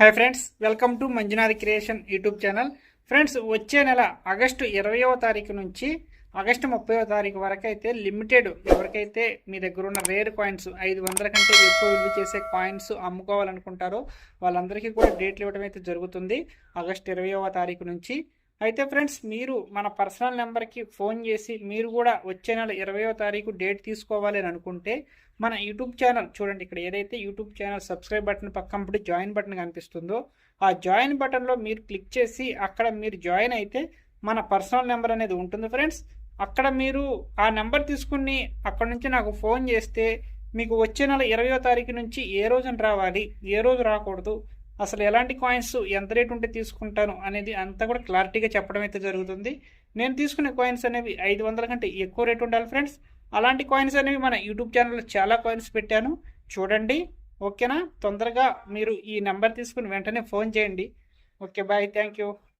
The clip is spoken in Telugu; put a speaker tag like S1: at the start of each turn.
S1: Hi friends welcome to Manjunath creation YouTube channel friends వచ్చే నెల ఆగస్టు ఇరవయవ తారీఖు నుంచి ఆగస్టు ముప్పైవ తారీఖు వరకు అయితే లిమిటెడ్ ఎవరికైతే మీ దగ్గర ఉన్న రేర్ కాయిన్స్ ఐదు వందల కంటే ఎక్కువ విలువ చేసే కాయిన్స్ అమ్ముకోవాలనుకుంటారో వాళ్ళందరికీ కూడా డేట్లు ఇవ్వడం అయితే జరుగుతుంది. ఆగస్టు ఇరవయవ తారీఖు నుంచి అయితే ఫ్రెండ్స్ మీరు మన పర్సనల్ నెంబర్కి ఫోన్ చేసి మీరు కూడా వచ్చే నెల ఇరవయో తారీఖు డేట్ తీసుకోవాలి అని అనుకుంటే మన యూట్యూబ్ ఛానల్ చూడండి ఇక్కడ ఏదైతే యూట్యూబ్ ఛానల్ సబ్స్క్రైబ్ బటన్ పక్కన జాయిన్ బటన్ కనిపిస్తుందో ఆ జాయిన్ బటన్లో మీరు క్లిక్ చేసి అక్కడ మీరు జాయిన్ అయితే మన పర్సనల్ నెంబర్ అనేది ఉంటుంది ఫ్రెండ్స్. అక్కడ మీరు ఆ నెంబర్ తీసుకుని అక్కడ నుంచి నాకు ఫోన్ చేస్తే మీకు వచ్చే నెల ఇరవయో తారీఖు నుంచి ఏ రోజున రావాలి ఏ రోజు రాకూడదు అసలు ఎలాంటి కాయిన్స్ ఎంత రేట్ ఉంటే తీసుకుంటాను అనేది అంతా కూడా క్లారిటీగా చెప్పడం అయితే జరుగుతుంది. నేను తీసుకునే కాయిన్స్ అనేవి ఐదు వందల కంటే ఎక్కువ రేట్ ఉండాలి ఫ్రెండ్స్ అలాంటి కాయిన్స్ అనేవి మన యూట్యూబ్ ఛానల్లో చాలా కాయిన్స్ పెట్టాను. చూడండి ఓకేనా? తొందరగా మీరు ఈ నెంబర్ తీసుకుని వెంటనే ఫోన్ చేయండి. Okay bye thank you